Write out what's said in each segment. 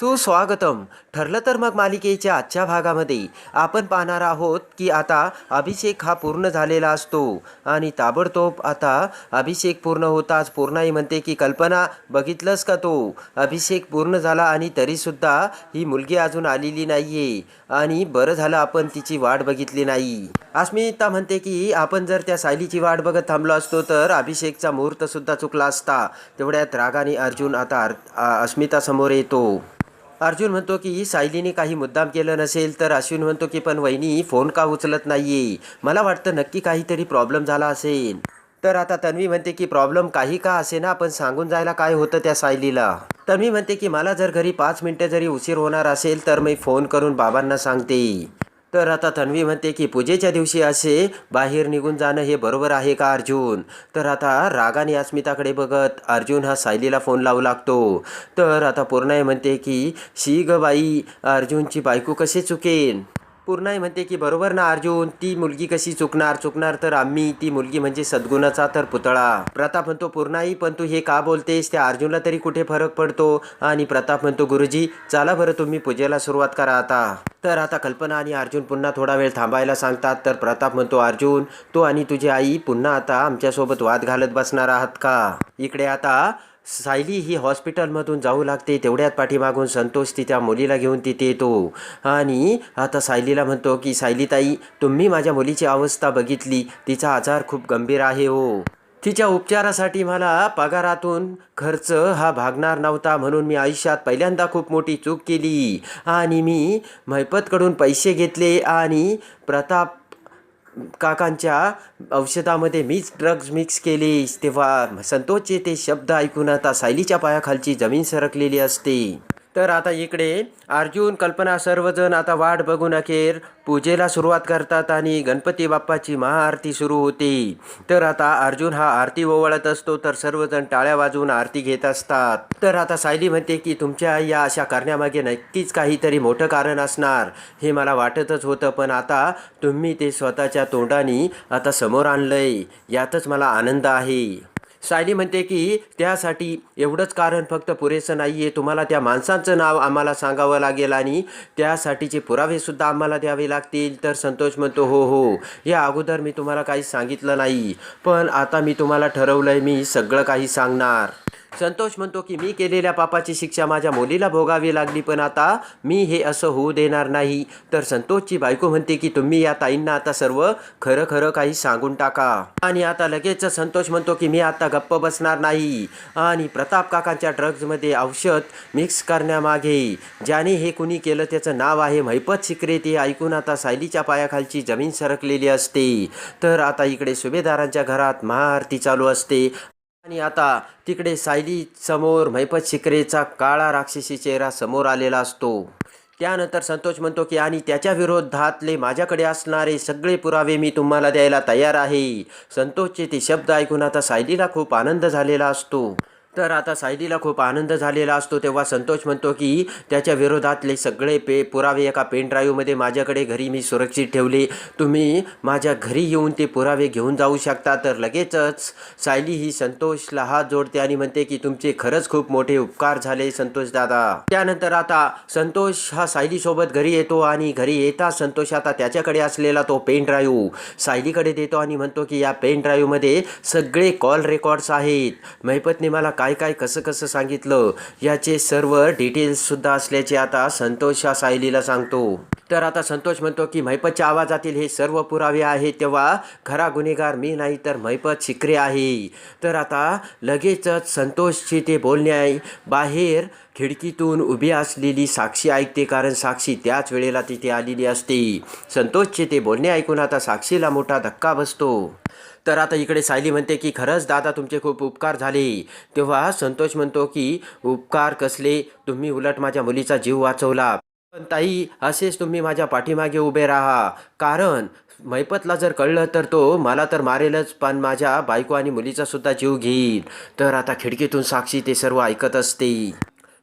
सुस्वागतम. ठरलं तर मग मालिकेच्या आजच्या भागामध्ये. आपण पाहणार आहोत की आता अभिषेक हा पूर्ण झालेला असतो आणि ताबडतोब आता अभिषेक पूर्ण होताच. पूर्णाई म्हणते की कल्पना बघितलंस का तो? अभिषेक पूर्ण झाला आणि तरीसुद्धा ही मुलगी अजून आलेली नाही आहे आणि बरं झालं आपण तिची वाट बघितली नाही. अस्मिता म्हणते की आपण जर त्या सायलीची वाट बघत थांबलो असतो तर अभिषेकचा मुहूर्तसुद्धा चुकला असता. तेवढ्यात रागाने अर्जुन आता अस्मिता समोर येतो. अर्जुन म्हणतो की सायलीने काही मुद्दाम केलं नसेल तर अश्विन म्हणतो की पण वहिनी फोन का उचलत नाहीये? मला वाटतं नक्की काहीतरी प्रॉब्लेम झाला असेल. तर आता तन्वी म्हणते की प्रॉब्लेम काही का असे ना पण सांगून जायला काय होतं त्या सायलीला? तन्वी म्हणते की मला जर घरी पाच मिनटं जरी उशीर होणार असेल तर मी फोन करून बाबांना सांगते. तर आता तन्वी म्हणते की पूजेच्या दिवशी असे बाहेर निघून जाणं हे बरोबर आहे का अर्जुन? तर आता रागाने अस्मिताकडे बघत अर्जुन हा सायलीला फोन लावू लागतो. तर आता पूर्णाई म्हणते की शी ग बाई अर्जुनची बायको कशी चुकेन? पूर्णाई म्हणते की बरोबर ना अर्जुन ती मुलगी कशी चुकणार? चुकणार तर आम्ही ती मुलगी म्हणजे सद्गुणाचा तर पुतळा. प्रताप म्हणतो पूर्णाई पण तू हे का बोलतेस? त्या अर्जुनला तरी कुठे फरक पडतो? आणि प्रताप म्हणतो गुरुजी चला बरं तुम्ही पूजेला सुरुवात करा आता. तर आता कल्पना आणि अर्जुन पुन्हा थोडा वेळ थांबायला सांगतात. तर प्रताप म्हणतो अर्जुन तू आणि तुझी आई पुन्हा आता आमच्यासोबत वाद घालत बसणार आहात का? इकडे आता सायली ही हॉस्पिटलमधून जाऊ लागते तेवढ्यात पाठीमागून संतोष ती त्या मुलीला घेऊन तिथे येतो. आणि आता सायलीला म्हणतो की सायलीताई तुम्ही माझ्या मुलीची अवस्था बघितली. तिचा आजार खूप गंभीर आहे हो. तिच्या उपचारासाठी मला पगारातून खर्च हा भागणार नव्हता म्हणून मी आयुष्यात पहिल्यांदा खूप मोठी चूक केली. आणि मी मैपतकडून पैसे घेतले आणि प्रताप काकांच्या औषधामध्ये मीच ड्रग्ज मिक्स केली तेव्हा संतोषचे ते शब्द ऐकून आता सायलीच्या पायाखालची जमीन सरकलेली असते. तर आता इकडे अर्जुन कल्पना सर्वजण आता वाट बघून अखेर पूजेला सुरुवात करतात आणि गणपती बाप्पाची महाआरती सुरू होते. तर आता अर्जुन हा आरती ओवाळत असतो तर सर्वजण टाळ्या वाजवून आरती घेत असतात. तर आता सायली म्हणते की तुमच्या या अशा करण्यामागे नक्कीच काहीतरी मोठं कारण असणार. हे मला वाटतच होतं पण आता तुम्ही ते स्वतःच्या तोंडाने आता समोर आणलंय. यातच मला आनंद आहे. सायली म्हणते की त्यासाठी एवढंच कारण फक्त पुरेसं नाही आहे तुम्हाला त्या माणसांचं नाव आम्हाला सांगावं लागेल आणि त्यासाठीचे पुरावेसुद्धा आम्हाला द्यावे लागतील. तर संतोष म्हणतो हो हो. या अगोदर मी तुम्हाला काही सांगितलं नाही. पण आता मी तुम्हाला ठरवलं आहे मी सगळं काही सांगणार. संतोष म्हणतो की मी केलेल्या पापाची शिक्षा माझ्या मुलीला भोगावी लागली पण आता मी हे असं होऊ देणार नाही. तर संतोषची बायको म्हणते की तुम्ही या ताईंना आता सर्व खरं खरं काही सांगून टाका. आणि आता लगेच संतोष म्हणतो की मी आता गप्प बसणार नाही. आणि प्रताप काकांच्या ड्रग्जमध्ये औषध मिक्स करण्यामागे ज्याने हे कुणी केलं त्याचं नाव आहे महिपत शिकरे ते ऐकून आता सायलीच्या पायाखालची जमीन सरकलेली असते. तर आता इकडे सुभेदारांच्या घरात महाआरती चालू असते. आणि आता तिकडे सायली समोर महिपत शिकरेचा काळा राक्षसी चेहरा समोर आलेला असतो. त्यानंतर संतोष म्हणतो की आणि त्याच्या विरोधातले माझ्याकडे असणारे सगळे पुरावे मी तुम्हाला द्यायला तयार आहे. संतोषचे ते शब्द ऐकून आता सायलीला खूप आनंद झालेला असतो. तर आता सायलीला खूप आनंद झालेला असतो. तेव्हा संतोष म्हणतो की त्याच्या विरोधातले सगळे पे पुरावे एका पेन ड्राईव्हमध्ये माझ्याकडे घरी मी सुरक्षित ठेवले. तुम्ही माझ्या घरी येऊन ते पुरावे घेऊन जाऊ शकता. तर लगेचच सायली ही संतोषला हात जोडते आणि म्हणते की तुमचे खरंच खूप मोठे उपकार झाले संतोष दादा. त्यानंतर आता संतोष हा सायलीसोबत घरी येतो आणि घरी येता संतोष आता त्याच्याकडे असलेला तो पेन ड्राईव्ह सायलीकडे देतो आणि म्हणतो की या पेन ड्राईव्हमध्ये सगळे कॉल रेकॉर्ड्स आहेत. मैपतने मला काय काय काय कसं कसं सांगितलं? याचे सर्व डिटेल्ससुद्धा असल्याचे आता संतोष सायलीला सांगतो. तर आता संतोष म्हणतो की महिपतच्या आवाजातील हे सर्व पुरावे आहे तेव्हा खरा गुन्हेगार मी नाही तर महिपत शिकरे आहे. तर आता लगेचच संतोषची ते बोलणे आहे. बाहेर खिडकीतून उभी असलेली साक्षी ऐकते कारण साक्षी त्याच वेळेला तिथे आलेली असते. संतोषचे ते बोलणे ऐकून आता साक्षीला मोठा धक्का बसतो. तर आता इकडे सायली म्हणते की खरंच दादा तुमचे खूप उपकार झाले. तेव्हा संतोष म्हणतो की उपकार कसले? तुम्ही उलट माझ्या मुलीचा जीव वाचवला. पण ताई असेच तुम्ही माझ्या पाठीमागे उभे राहा. कारण मैपतला जर कळलं तर तो मला तर मारेलच पण माझ्या बायको आणि मुलीचा सुद्धा जीव घेईल. तर आता खिडकीतून साक्षी ते सर्व ऐकत असते.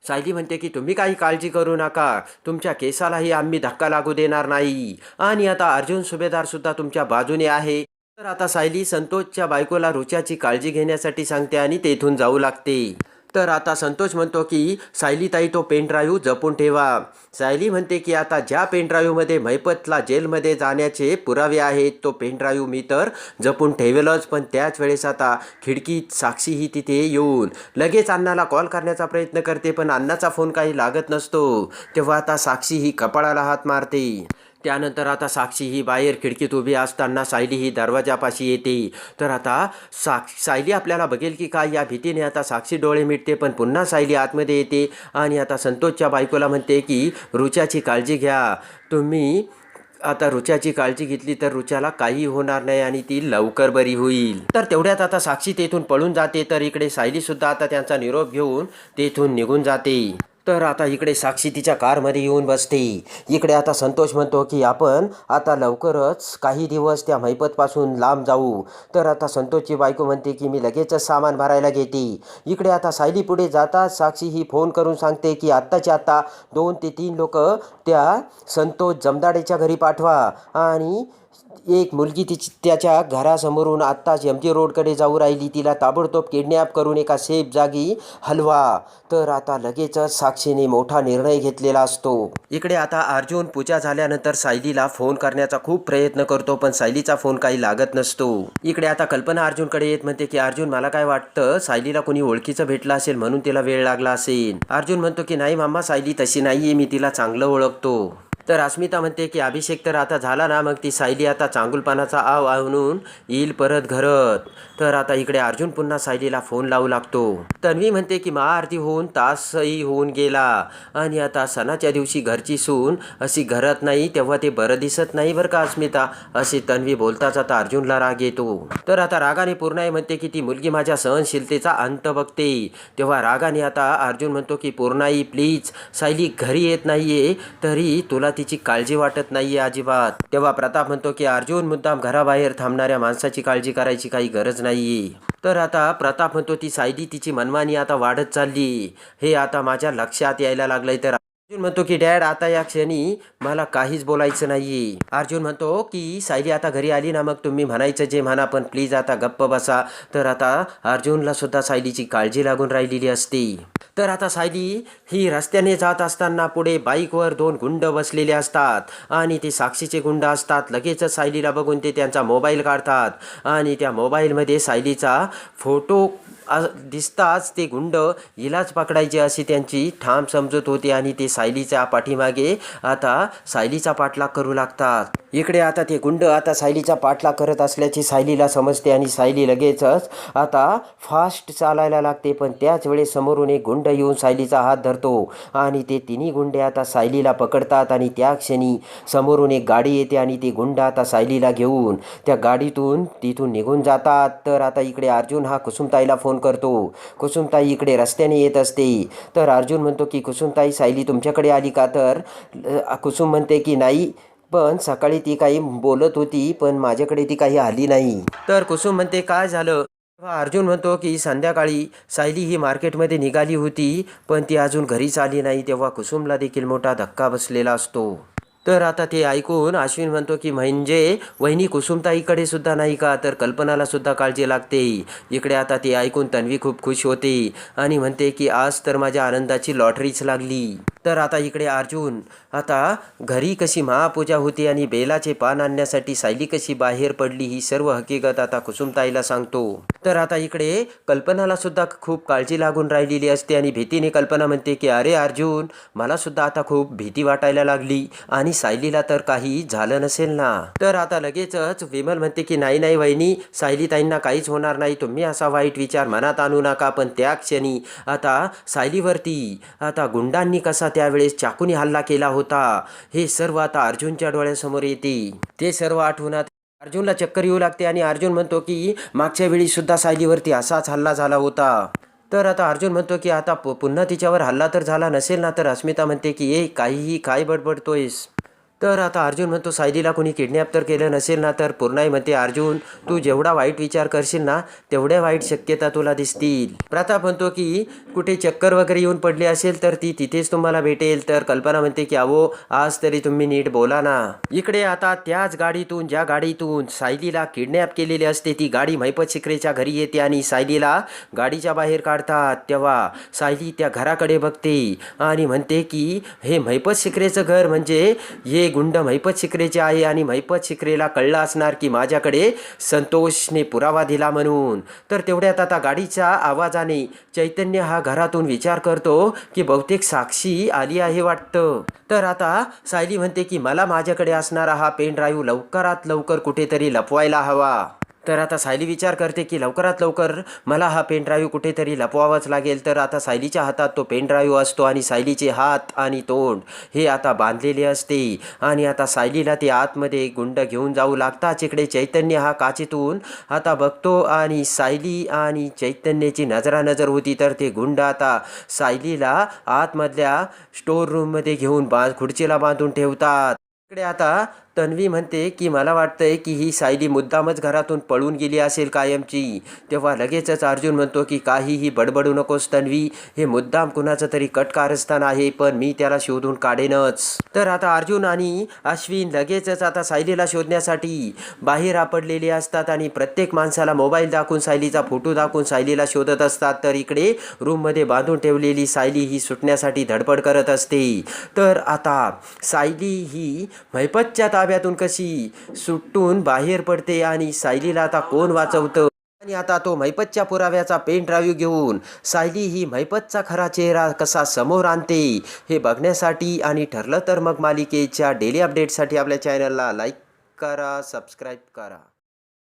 सायली म्हणते की तुम्ही काही काळजी करू नका. तुमच्या केसालाही आम्ही धक्का लागू देणार नाही. आणि आता अर्जुन सुभेदार सुद्धा तुमच्या बाजूने आहे. तर आता सायली संतोषच्या बायकोला रुचाची काळजी घेण्यासाठी सांगते आणि तेथून जाऊ लागते. तर आता संतोष म्हणतो की सायलीताई तो पेन ड्राईव्ह जपून ठेवा. सायली म्हणते की आता ज्या पेन ड्राईव्हमध्ये मैपतला जेलमध्ये जाण्याचे पुरावे आहेत तो पेन ड्राईव्ह मी तर जपून ठेवेलच पण त्याच वेळेस आता खिडकीत साक्षी ही तिथे येऊन लगेच अण्णाला कॉल करण्याचा प्रयत्न करते पण अण्णाचा फोन काही लागत नसतो. तेव्हा आता साक्षी ही कपाळाला हात मारते. त्यानंतर आता साक्षी ही बाहेर खिडकीत उभी असताना सायली ही दरवाजापाशी येते. तर आता साक्ष सायली आपल्याला बघेल की काय या भीतीने आता साक्षी डोळे मिटते पण पुन्हा सायली आतमध्ये येते आणि आता संतोषच्या बायकोला म्हणते की रुच्याची काळजी घ्या. तुम्ही आता रुच्याची काळजी घेतली तर रुचाला काही होणार नाही आणि ती लवकर बरी होईल. तर तेवढ्यात आता साक्षी तेथून पळून जाते. तर इकडे सायली सुद्धा आता त्यांचा निरोप घेऊन तेथून निघून जाते. तर आता इकडे साक्षी तिच्या कारमध्ये येऊन बसते. इकडे आता संतोष म्हणतो की आपण आता लवकरच काही दिवस त्या मैपतपासून लांब जाऊ. तर आता संतोषची बायको म्हणते की मी लगेचच सामान भरायला घेते. इकडे आता सायली पुढे जाताच साक्षी ही फोन करून सांगते की आत्ताच्या आत्ता दोन ते तीन लोक त्या संतोष जमदाडेच्या घरी पाठवा आणि एक मुलगी तिची त्याच्या घरासमोरून आत्ताच एम जी रोडकडे जाऊ राहिली. तिला ताबडतोब किडनॅप करून एका सेफ जागी हलवा. तर आता लगेचच साक्षीने मोठा निर्णय घेतलेला असतो. इकडे आता अर्जुन पूजा झाल्यानंतर सायलीला फोन करण्याचा खूप प्रयत्न करतो पण सायलीचा फोन काही लागत नसतो. इकडे आता कल्पना अर्जुनकडे येत म्हणते की अर्जुन मला काय वाटतं? सायलीला कोणी ओळखीचं भेटलं असेल म्हणून तिला वेळ लागला असेल. अर्जुन म्हणतो की नाही मामा सायली तशी नाहीये. मी तिला चांगलं ओळखतो. तर अस्मिता म्हणते की अभिषेक तर आता झाला ना मग ती सायली आता चांगुलपणाचा आव आणून येईल परत घरत. तर आता इकडे अर्जुन पुन्हा सायलीला फोन लावू लागतो. तन्वी म्हणते की महाआरती होऊन तासही होऊन गेला आणि आता सणाच्या दिवशी घरची सून अशी घरात नाही तेव्हा ते बरं दिसत नाही बरं का अस्मिता? अशी तन्वी बोलताच आता अर्जुनला राग येतो. तर आता रागाने पूर्णाई म्हणते की ती मुलगी माझ्या सहनशीलतेचा अंत बघते. तेव्हा रागाने आता अर्जुन म्हणतो की पूर्णाई प्लीज सायली घरी येत नाहीये तरी तुला तिची काळजी वाटत नाहीये अजिबात. तेव्हा प्रताप म्हणतो की अर्जुन मुद्दाम घराबाहेर थांबणाऱ्या माणसाची काळजी करायची काही गरज नाहीये. तर आता प्रताप म्हणतो ती सायली तिची मनमानी आता वाढत चालली. हे आता माझ्या लक्षात यायला लागलंय तर अर्जुन म्हणतो की डॅड आता या क्षणी मला काहीच बोलायचं नाही अर्जुन म्हणतो की सायली आता घरी आली ना मग तुम्ही म्हणायचं जे म्हणा पण प्लीज आता गप्प बसा. तर आता अर्जुनला सुद्धा सायलीची काळजी लागून राहिलेली असते. तर आता सायली ही रस्त्याने जात असताना पुढे बाईकवर दोन गुंड बसलेले असतात आणि ते साक्षीचे गुंड असतात. लगेचच सायलीला बघून ते त्यांचा मोबाईल काढतात आणि त्या मोबाईलमध्ये सायलीचा फोटो दिसताच ते गुंड हिलाच पकडायचे अशी त्यांची ठाम समजत होती आणि ते सायलीच्या पाठीमागे आता सायलीचा पाठलाग करू लागतात. इकडे आता ते गुंड आता सायलीचा पाठलाग करत असल्याची सायलीला समजते आणि सायली लगेचच आता फास्ट चालायला लागते पण त्याच वेळेस समोरून एक गुंड येऊन सायलीचा हात धरतो आणि ते तिन्ही गुंडे आता सायलीला पकडतात आणि त्या क्षणी समोरून एक गाडी येते आणि ती गुंड आता सायलीला घेऊन त्या गाडीतून तिथून निघून जातात. तर आता इकडे अर्जुन हा कुसुमताईला फोन करतो. कुसुमताई इकडे रस्त्याने येत असते. तर अर्जुन म्हणतो की कुसुमताई सायली तुमच्याकडे आली का? तर कुसुम म्हणते की नाही पण सकाळी ती काही बोलत होती पण माझ्याकडे ती काही आली नाही. तर कुसुम म्हणते काय झालं? अर्जुन म्हणतो की संध्याकाळी सायली ही मार्केटमध्ये निघाली होती पण ती अजून घरीच आली नाही. तेव्हा कुसुमला देखील मोठा धक्का बसलेला असतो. तर आता ते ऐकून अश्विन म्हणतो की म्हणजे वहिनी कुसुमताईकडे सुद्धा नाही का? तर कल्पनाला सुद्धा काळजी लागते. इकडे आता ते ऐकून तन्वी खूप खुश होते आणि म्हणते की आज तर माझ्या आनंदाची लॉटरीच लागली. तर आता इकडे अर्जुन आता घरी कशी महापूजा होती आणि बेलाचे पान आणण्यासाठी सायली कशी बाहेर पडली ही सर्व हकीकत आता कुसुमताईला सांगतो. तर आता इकडे कल्पनाला सुद्धा खूप काळजी लागून राहिलेली असते आणि भीतीने कल्पना म्हणते की अरे अर्जुन मला सुद्धा आता खूप भीती वाटायला लागली आणि सायलीला तर काही झालं नसेल ना. तर आता लगेचच विमल म्हणते की नाही नाही वहिनी सायलीताईंना काहीच होणार नाही तुम्ही असा वाईट विचार मनात आणू नका पण त्या क्षणी आता सायलीवरती आता गुंडांनी कसा त्यावेळेस चाकूनी हल्ला केला होता. हे सर्व आता अर्जुनच्या डोळ्यासमोर येते. ते सर्व आठवणात अर्जुनला चक्कर येऊ लागते आणि अर्जुन म्हणतो की मागच्या वेळी सुद्धा सायलीवरती असाच हल्ला झाला होता. तर आता अर्जुन म्हणतो की आता पुन्हा तिच्यावर हल्ला तर झाला नसेल ना? तर अस्मिता म्हणते की ए काहीही काय बडबडतोयस? तर आता अर्जुन म्हणतो सायलीला कोणी किडनॅप तर केलं नसेल ना तर पूर्णाई म्हणते अर्जुन तू जेवढा वाईट विचार करशील ना तेवढ्या वाईट शक्यता तुला दिसतील. प्रताप म्हणतो की कुठे चक्कर वगैरे येऊन पडली असेल तर ती तिथेच तुम्हाला भेटेल. तर कल्पना म्हणते की अहो आज तरी तुम्ही नीट बोला ना. इकडे आता त्याच गाडीतून ज्या गाडीतून सायलीला किडनॅप केलेली असते ती गाडी मैपत शिकरेच्या घरी येते आणि सायलीला गाडीच्या बाहेर काढतात. तेव्हा सायली त्या घराकडे बघते आणि म्हणते की हे मैपत शिकरेचं घर म्हणजे हे गुंड महिपत शिकरेचे आहे आणि महिपत शिकरेला कळलं असणार की माझ्याकडे संतोषने पुरावा दिला म्हणून. तर तेवढ्यात आता गाडीच्या आवाजाने चैतन्य हा घरातून विचार करतो की बहुतेक साक्षी आली आहे वाटतं. तर आता सायली म्हणते की मला माझ्याकडे असणारा हा पेन ड्राईव्ह लवकरात लवकर कुठेतरी लपवायला हवा. तर आता सायली विचार करते की लवकरात लवकर मला हा पेन ड्राईव्ह कुठेतरी लपवावाच लागेल. तर आता सायलीच्या हातात तो पेन ड्राईव्ह असतो आणि सायलीचे हात आणि तोंड हे आता बांधलेले असते. आणि आता सायलीला ते आतमध्ये गुंड घेऊन जाऊ लागताच इकडे चैतन्य हा काचेतून आता बघतो आणि सायली आणि चैतन्याची नजरानजर होती तर ते गुंड आता सायलीला आतमधल्या स्टोर रूममध्ये घेऊन बा खुर्चीला बांधून ठेवतात. इकडे आता तन्वी म्हणते की मला वाटतंय की ही सायली मुद्दामच घरातून पळून गेली असेल कायमची. तेव्हा लगेचच अर्जुन म्हणतो की काहीही बडबडू नकोस तन्वी हे मुद्दाम कुणाचं तरी कटकारस्थान आहे पण मी त्याला शोधून काढेनच. तर आता अर्जुन आणि अश्विन लगेचच आता सायलीला शोधण्यासाठी बाहेर आपडलेले असतात आणि प्रत्येक माणसाला मोबाईल दाखवून सायलीचा फोटो दाखवून सायलीला शोधत असतात. तर इकडे रूममध्ये बांधून ठेवलेली सायली ही सुटण्यासाठी धडपड करत असते. तर आता सायली ही मैपतच्या ताब्यातून कशी सुटून बाहेर पडते आणि सायलीला आता कोण वाचवतं? आणि आता तो मैपतच्या पुराव्याचा पेन ड्राईव्ह घेऊन सायली ही मैपतचा खरा चेहरा कसा समोर आणते हे बघण्यासाठी आणि ठरलं तर मग मालिकेच्या डेली अपडेटसाठी आपल्या चॅनलला लाईक करा सबस्क्राईब करा.